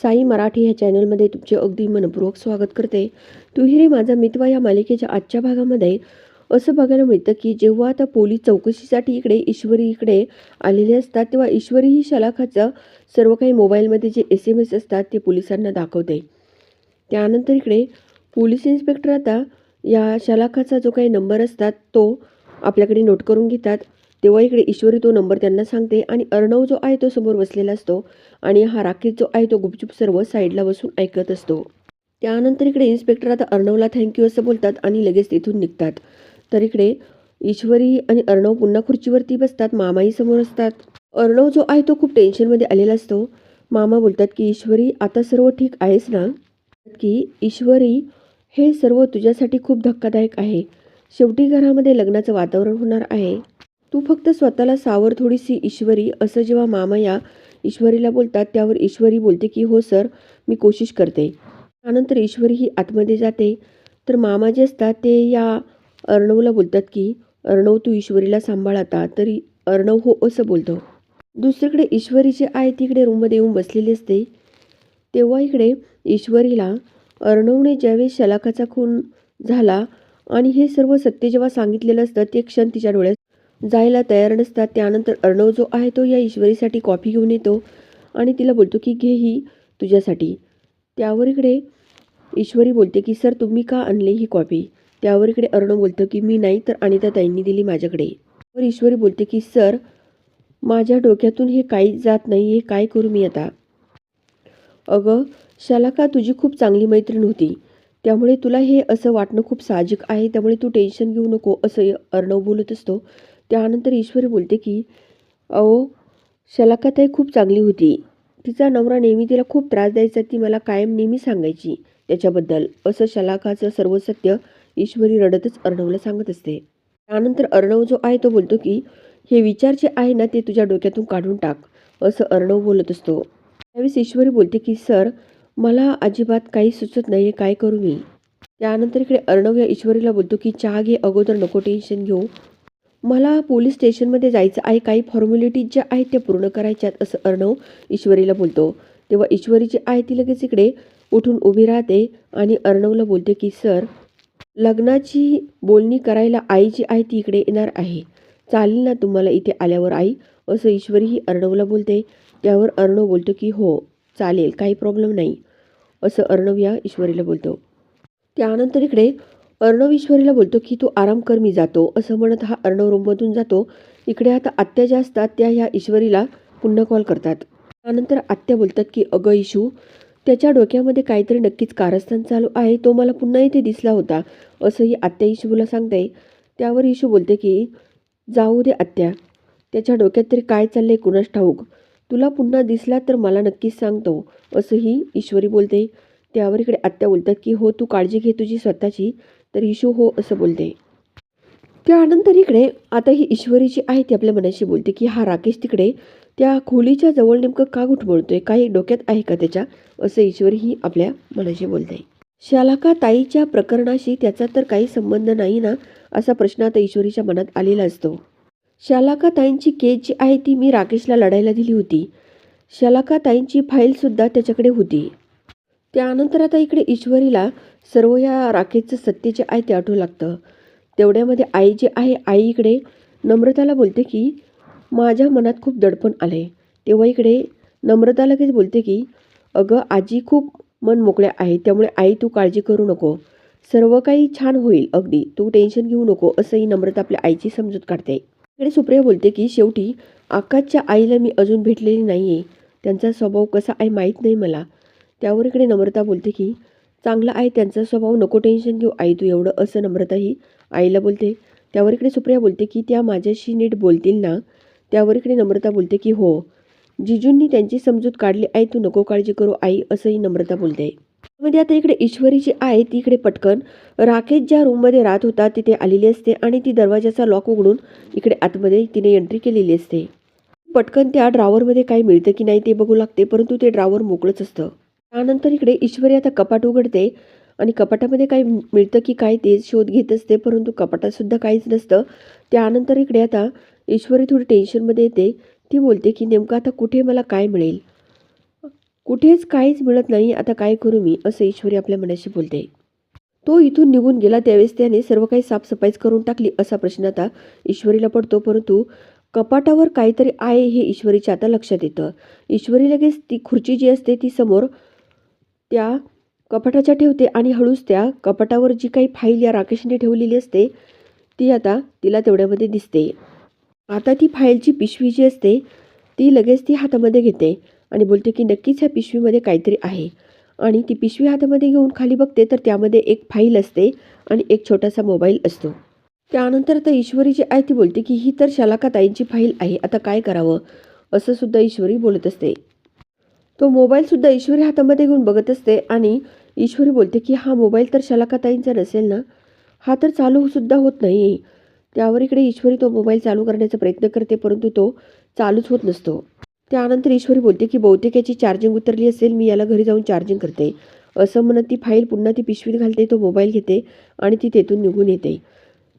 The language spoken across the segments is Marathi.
साई मराठी ह्या चॅनलमध्ये तुमचे अगदी मनपूर्वक स्वागत करते. तुहिरे माझा मितवा या मालिकेच्या आजच्या भागामध्ये असं बघायला मिळतं की जेव्हा आता पोलीस चौकशीसाठी इकडे ईश्वरी इकडे आलेले असतात तेव्हा ईश्वरी ही शलाखाचं सर्व काही मोबाईलमध्ये जे एस एम एस असतात ते पोलिसांना दाखवते. त्यानंतर इकडे पोलीस इन्स्पेक्टर आता या शलाखाचा जो काही नंबर असतात तो आपल्याकडे नोट करून घेतात. तेव्हा इकडे ईश्वरी तो नंबर त्यांना सांगते आणि अर्णव जो आहे तो समोर बसलेला असतो आणि हा राकेश जो आहे तो गुपचूप सर्व साईडला बसून ऐकत असतो. त्यानंतर इकडे इन्स्पेक्टर आता अर्णवला थँक्यू असं बोलतात आणि लगेच तिथून निघतात. तर इकडे ईश्वरी आणि अर्णव पुन्हा खुर्चीवरती बसतात मामाही समोर असतात. अर्णव जो आहे तो खूप टेन्शनमध्ये आलेला असतो. मामा बोलतात की ईश्वरी आता सर्व ठीक आहेस ना? की ईश्वरी हे सर्व तुझ्यासाठी खूप धक्कादायक आहे. शेवटी घरामध्ये लग्नाचं वातावरण होणार आहे. तू फक्त स्वतःला सावर थोडीशी ईश्वरी असं जेव्हा मामा या ईश्वरीला बोलतात त्यावर ईश्वरी बोलते की हो सर मी कोशिश करते. त्यानंतर ईश्वरी ही आतमध्ये जाते. तर मामा जे असतात ते या अर्णवला बोलतात की अर्णव तू ईश्वरीला सांभाळ आता. तरी अर्णव हो असं बोलतो. दुसरीकडे ईश्वरी जे आहे तिकडे रूममध्ये येऊन बसलेली असते. तेव्हा इकडे ईश्वरीला अर्णवने ज्यावेळेस शलाखाचा खून झाला आणि हे सर्व सत्य जेव्हा सांगितलेलं असतं ते क्षण तिच्या डोळ्यात जायला तयार नसतात. त्यानंतर अर्णव जो आहे तो या ईश्वरीसाठी कॉफी घेऊन येतो आणि तिला बोलतो की घे ही तुझ्यासाठी. त्यावर इकडे ईश्वरी बोलते की सर तुम्ही का आणली ही कॉफी त्यावर इकडे अर्णव बोलतो की मी नाही तर अनिता ताईंनी दिली माझ्याकडे. तर ईश्वरी बोलते की सर माझ्या डोक्यातून हे काहीच जात नाही हे काय करू मी आता? अगं शलाका तुझी खूप चांगली मैत्रीण होती? त्यामुळे तुला हे असं वाटणं खूप साहजिक आहे. त्यामुळे तू टेन्शन घेऊ नको असं अर्णव बोलत असतो. त्यानंतर ईश्वरी बोलते की अहो शलाकाताई खूप चांगली होती. तिचा नवरा नेहमी तिला खूप त्रास द्यायचा ती मला कायम नेहमी सांगायची त्याच्याबद्दल. असं शलाकाचं सर्व सत्य ईश्वरी रडतच अर्णवला सांगत असते. त्यानंतर अर्णव जो आहे तो बोलतो की हे विचार जे आहे ना ते तुझ्या डोक्यातून काढून टाक असं अर्णव बोलत असतो. त्यावेळेस ईश्वरी बोलते की सर मला अजिबात काही सुचत नाही आहे काय करू मी? त्यानंतर इकडे अर्णव या ईश्वरीला बोलतो की चहा घे अगोदर नको टेन्शन घेऊ. मला पोलीस स्टेशनमध्ये जायचं आहे. काही फॉर्मॅलिटीज ज्या आहेत त्या पूर्ण करायच्यात असं अर्णव ईश्वरीला बोलतो. तेव्हा ईश्वरी जी आहे ती लगेच इकडे उठून उभी राहते आणि अर्णवला बोलते की सर लग्नाची बोलणी करायला आई जी आहे ती इकडे येणार आहे. चालेल ना तुम्हाला इथे आल्यावर आई? असं ईश्वरी ही अर्णवला बोलते. त्यावर अर्णव बोलतो की हो चालेल काही प्रॉब्लेम नाही. असं अर्णव या ईश्वरीला बोलतो. त्यानंतर इकडे अर्णव ईश्वरीला बोलतो की तू आराम कर मी जातो. असं म्हणत हा अर्णव रूममधून जातो. इकडे आता आत्या ज्या असतात त्या ह्या ईश्वरीला पुन्हा कॉल करतात. त्यानंतर आत्या बोलतात की अगं इशू त्याच्या डोक्यामध्ये काहीतरी नक्कीच कारस्थान चालू आहे. तो मला पुन्हा इथे दिसला होता. असंही आत्या इशूला सांगते. त्यावर इशू बोलते की जाऊ दे आत्या. त्याच्या डोक्यात तरी काय चाललंय कुणास ठाऊक? तुला पुन्हा दिसला तर मला नक्कीच सांगतो. असंही ईश्वरी बोलते. त्यावर इकडे आत्या बोलतात की हो तू काळजी घे तुझी स्वतःची. तर इशू हो असं बोलते. त्यानंतर इकडे आता ही ईश्वरी जी आहे ती आपल्या मनाशी बोलते की हा राकेश तिकडे त्या खोलीच्या जवळ नेमकं का घुटमळतोय काही डोक्यात आहे का त्याच्या? असं ईश्वरी ही आपल्या मनाशी बोलते. शालाका ताईच्या प्रकरणाशी त्याचा तर काही संबंध नाही ना असा प्रश्न आता ईश्वरीच्या मनात आलेला असतो. शालाका ताईंची केस जी आहे ती मी राकेशला लढायला दिली होती. शालाका ताईंची फाईलसुद्धा त्याच्याकडे होती. त्यानंतर आता इकडे ईश्वरीला सर्व या राखेचं सत्तेचे जे आहे ते आठवू लागतं. तेवढ्यामध्ये आई जे आहे आई इकडे नम्रताला बोलते की माझ्या मनात खूप दडपण आले तेव्हा इकडे नम्रता लगेच बोलते की अगं आजी खूप मन मोकळ्या आहे त्यामुळे आई तू काळजी करू नको. सर्व काही छान होईल अगदी. तू टेन्शन घेऊ नको असंही नम्रता आपल्या आईची समजूत काढते. इकडे सुप्रिया बोलते की शेवटी आकाशच्या आईला मी अजून भेटलेली नाही आहे त्यांचा स्वभाव कसा आहे माहीत नाही मला. त्यावर इकडे नम्रता बोलते की चांगला आहे त्यांचा स्वभाव नको टेन्शन घेऊ आई तू एवढं असं नम्रता ही आईला बोलते त्यावर इकडे सुप्रिया बोलते की त्या माझ्याशी नीट बोलतील ना? त्यावर इकडे नम्रता बोलते की हो. जिजूंनी त्यांची समजूत काढली आहे तू नको काळजी करू आई असंही नम्रता बोलते. मध्ये आता इकडे ईश्वरी जी आहे ती इकडे पटकन राकेश ज्या रूममध्ये राहत होता तिथे आलेली असते आणि ती दरवाजाचा लॉक उघडून इकडे आतमध्ये तिने एंट्री केलेली असते. पटकन त्या ड्रावरमध्ये काय मिळतं की नाही ते बघू लागते परंतु ते ड्रावर मोकळंच असतं. त्यानंतर इकडे ईश्वरी आता कपाट उघडते आणि कपाटामध्ये काय मिळतं की काय ते शोध घेत असते परंतु कपाटातसुद्धा काहीच नसतं. त्यानंतर इकडे आता ईश्वरी थोडी टेन्शनमध्ये येते. ती बोलते की नेमकं आता कुठे मला काय मिळेल? कुठेच काहीच मिळत नाही आता काय करू मी? असं ईश्वरी आपल्या मनाशी बोलते. तो इथून निघून गेला. त्यावेळेस त्याने सर्व काही साफसफाईच करून टाकली असा प्रश्न आता ईश्वरीला पडतो परंतु कपाटावर काहीतरी आहे हे ईश्वरीच्या आता लक्षात येतं. ईश्वरी लगेच ती खुर्ची जी असते ती समोर त्या कपाटाच्या ठेवते आणि हळूच त्या कपाटावर जी काही फाईल या राकेशने ठेवलेली असते ती आता तिला तेवढ्यामध्ये दिसते. आता ती फाईलची पिशवी जी असते ती लगेच ती हातामध्ये घेते आणि बोलते की नक्कीच ह्या पिशवीमध्ये काहीतरी आहे. आणि ती पिशवी हातामध्ये घेऊन खाली बघते तर त्यामध्ये एक फाईल असते आणि एक छोटासा मोबाईल असतो. त्यानंतर आता ईश्वरी जी आहे ती बोलते की ही तर शलाकाताईंची फाईल आहे आता काय करावं? असं सुद्धा ईश्वरी बोलत असते. तो मोबाईलसुद्धा ईश्वरी हातामध्ये घेऊन बघत असते आणि ईश्वरी बोलते की हा मोबाईल तर शलाकाताईंचा नसेल ना? हा तर चालूसुद्धा होत नाही त्यावर इकडे ईश्वरी तो मोबाईल चालू करण्याचा प्रयत्न करते परंतु तो चालूच होत नसतो. त्यानंतर ईश्वरी बोलते की बहुतेक याची चार्जिंग उतरली असेल मी याला घरी जाऊन चार्जिंग करते. असं म्हणत ती फाईल पुन्हा ती पिशवीत घालते तो मोबाईल घेते आणि ती तेथून निघून येते.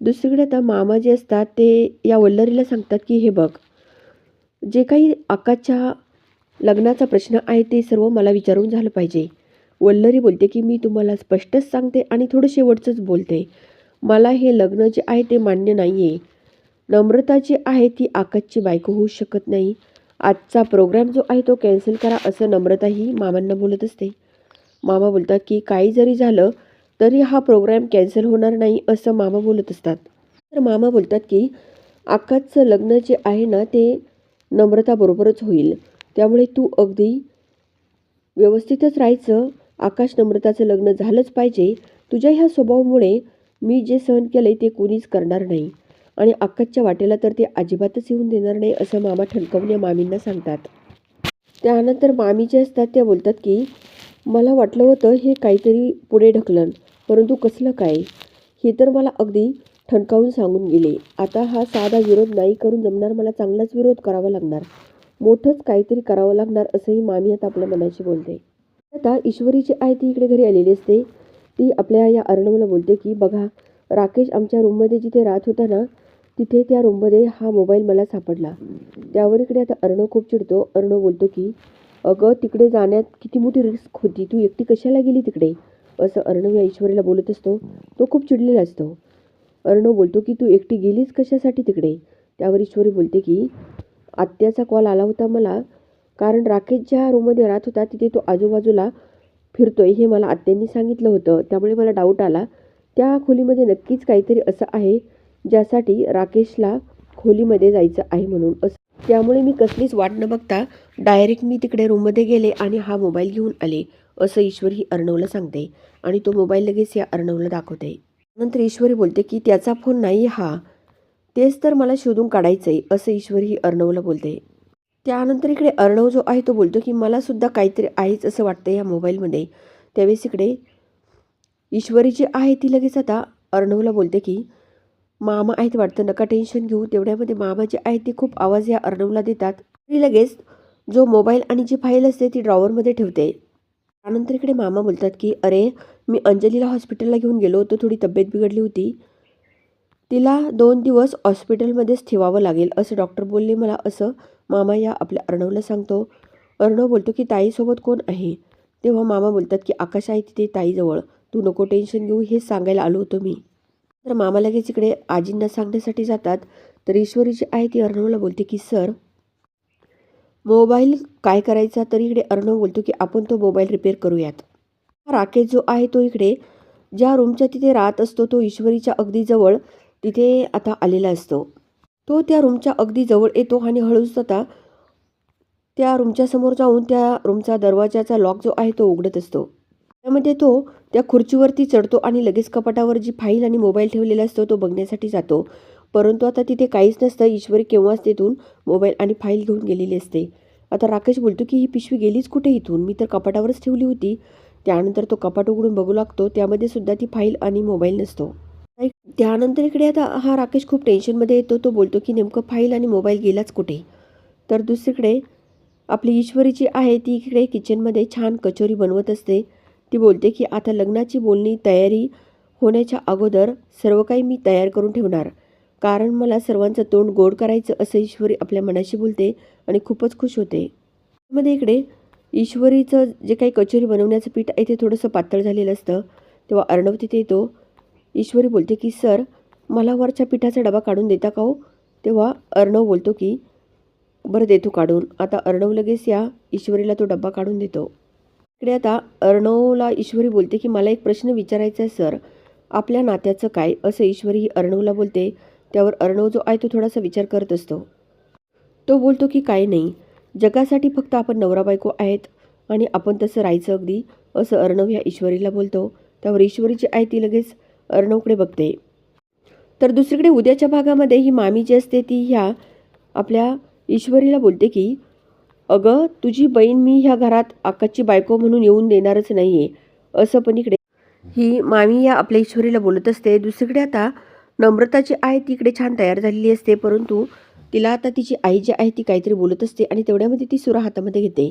दुसरीकडे आता मामा जे असतात ते या वल्लरीला सांगतात की हे बघ जे काही आकाशच्या लग्नाचा प्रश्न आहे ते सर्व मला विचारून झालं पाहिजे. वल्लरी बोलते की मी तुम्हाला स्पष्टच सांगते आणि थोडं शेवटचंच बोलते. मला हे लग्न जे आहे ते मान्य नाही आहे नम्रता जी आहे ती आकाशची बायको होऊ शकत नाही. आजचा प्रोग्राम जो आहे तो कॅन्सल करा असं नम्रता ही मामांना बोलत असते. मामा बोलतात की काही जरी झालं तरी हा प्रोग्राम कॅन्सल होणार नाही असं मामा बोलत असतात. तर मामा बोलतात की आकाशचं लग्न जे आहे ना ते नम्रताबरोबरच होईल. त्यामुळे तू अगदी व्यवस्थितच राहायचं. आकाश नम्रताचं लग्न झालंच पाहिजे. तुझ्या ह्या स्वभावामुळे मी जे सहन केलं आहे ते कुणीच करणार नाही. आणि आकाशच्या वाटेला तर ते अजिबातच येऊन देणार नाही असं मामा ठणकावून या मामींना सांगतात. त्यानंतर मामी जे असतात त्या बोलतात की मला वाटलं होतं हे काहीतरी पुढे ढकलन परंतु कसलं काय? हे तर मला अगदी ठणकावून सांगून गेले. आता हा साधा विरोध नाही करून जमणार मला चांगलाच विरोध करावा लागणार. मोठंच काहीतरी करावं लागणार असंही मामी आता आपल्या मनाशी बोलते. आता ईश्वरीची आई आहे ती इकडे घरी आलेली असते. ती आपल्या या अर्णवला बोलते की बघा राकेश आमच्या रूममध्ये जिथे राहत होता ना तिथे त्या रूममध्ये हा मोबाईल मला सापडला. त्यावर इकडे आता अर्णव खूप चिडतो. अर्णव बोलतो की अगं तिकडे जाण्यात किती मोठी रिस्क होती. तू एकटी कशाला गेली तिकडे? असं अर्णव या ईश्वरीला बोलत असतो. तो खूप चिडलेला असतो. अर्णव बोलतो की तू एकटी गेलीच कशासाठी तिकडे? त्यावर ईश्वरी बोलते की आत्याचा कॉल आला होता मला. कारण राकेश ज्या रूममध्ये राहत होता तिथे तो आजूबाजूला फिरतोय हे मला आत्यांनी सांगितलं होतं. त्यामुळे मला डाऊट आला. त्या खोलीमध्ये नक्कीच काहीतरी असं आहे ज्यासाठी राकेशला खोलीमध्ये जायचं आहे म्हणून. असं. त्यामुळे मी कसलीच वाट न बघता डायरेक्ट मी तिकडे रूममध्ये गेले आणि हा मोबाईल घेऊन आले. असं ईश्वर ही अर्णवला सांगते आणि तो मोबाईल लगेच या अर्णवला दाखवते. नंतर ईश्वरी बोलते की त्याचा फोन नाही हा. तेच तर मला शोधून काढायचं आहे असं ईश्वरी ही अर्णवला बोलते. त्यानंतर इकडे अर्णव जो आहे तो बोलतो की मला सुद्धा काहीतरी आहेच असं वाटतं या मोबाईलमध्ये. त्यावेळेस इकडे ईश्वरी जी आहे ती लगेच आता अर्णवला बोलते की मामा आहेत वाटतं नका टेन्शन घेऊ तेवढ्यामध्ये मामा जे आहे ते खूप आवाज या अर्णवला देतात. ती लगेच जो मोबाईल आणि जी फाईल असते ती ड्रॉवरमध्ये ठेवते. त्यानंतर इकडे मामा बोलतात की अरे मी अंजलीला हॉस्पिटलला घेऊन गेलो होतो थोडी तब्येत बिघडली होती. तिला दोन दिवस हॉस्पिटलमध्येच ठेवावं लागेल असं डॉक्टर बोलले. मला असं मामा या आपल्या अर्णवला सांगतो. अर्णव बोलतो की ताईसोबत कोण आहे? तेव्हा मामा बोलतात की आकाश आहे तिथे ताईजवळ. तू नको टेन्शन घेऊ हे सांगायला आलो होतो मी. तर मामा लगेच इकडे आजींना सांगण्यासाठी जातात. तर ईश्वरी जी आहे ती अर्णवला बोलते की सर मोबाईल काय करायचा? तरी इकडे अर्णव बोलतो की आपण तो मोबाईल रिपेअर करूयात. राकेश जो आहे तो इकडे ज्या रूमच्या तिथे राहत असतो तो ईश्वरीच्या अगदी जवळ. तिथे आता आलेला असतो. तो त्या रूमच्या अगदी जवळ येतो आणि हळूच आता त्या रूमच्या समोर जाऊन त्या रूमचा दरवाजाचा लॉक जो आहे तो उघडत असतो. त्यामध्ये तो त्या खुर्चीवरती चढतो आणि लगेच कपाटावर जी फाईल आणि मोबाईल ठेवलेला असतो तो बघण्यासाठी जातो. परंतु आता तिथे काहीच नसतं. ईश्वरी केव्हाच तिथून मोबाईल आणि फाईल घेऊन गेलेली असते. आता राकेश बोलतो की ही पिशवी गेलीच कुठे इथून? मी तर कपाटावरच ठेवली होती. त्यानंतर तो कपाट उघडून बघू लागतो. त्यामध्ये सुद्धा ती फाईल आणि मोबाईल नसतो. त्यानंतर इकडे आता हा राकेश खूप टेन्शनमध्ये येतो तो बोलतो की नेमकं फाईल आणि मोबाईल गेलाच कुठे? तर दुसरीकडे आपली ईश्वरी जी आहे ती इकडे किचनमध्ये छान कचोरी बनवत असते. ती बोलते की आता लग्नाची बोलणी तयारी होण्याच्या अगोदर सर्व काही मी तयार करून ठेवणार. कारण मला सर्वांचं तोंड गोड करायचं असं ईश्वरी आपल्या मनाशी बोलते आणि खूपच खुश होते. मध्ये इकडे ईश्वरीचं जे काही कचोरी बनवण्याचं पीठ आहे ते थोडंसं पातळ झालेलं असतं. तेव्हा अर्णव तिथे येतो. ईश्वरी बोलते की सर मला वरच्या पिठाचा डबा काढून देता का हो? तेव्हा अर्णव बोलतो की बरं देतो काढून. आता अर्णव लगेच या ईश्वरीला तो डब्बा काढून देतो. इकडे आता अर्णवला ईश्वरी बोलते की मला एक प्रश्न विचारायचा आहे सर. आपल्या नात्याचं काय? असं ईश्वरी ही अर्णवला बोलते. त्यावर अर्णव जो आहे तो थोडासा विचार करत असतो. तो बोलतो की काय नाही. जगासाठी फक्त आपण नवरा बायको आहेत आणि आपण तसं राहायचं अगदी असं अर्णव ह्या ईश्वरीला बोलतो. त्यावर ईश्वरी जी आहे ती लगेच अर्णवकडे बघते. तर दुसरीकडे उद्याच्या भागामध्ये ही मामी जी असते ती ह्या आपल्या ईश्वरीला बोलते की अगं तुझी बहीण मी ह्या घरात आकाशची बायको म्हणून येऊन देणारच नाही आहे असं पण इकडे ही मामी या आपल्या ईश्वरीला बोलत असते. दुसरीकडे आता नम्रता जी आहे ती इकडे छान तयार झालेली असते परंतु तिला आता तिची आई जी आहे ती काहीतरी बोलत असते आणि तेवढ्यामध्ये ती सुरा हातामध्ये घेते.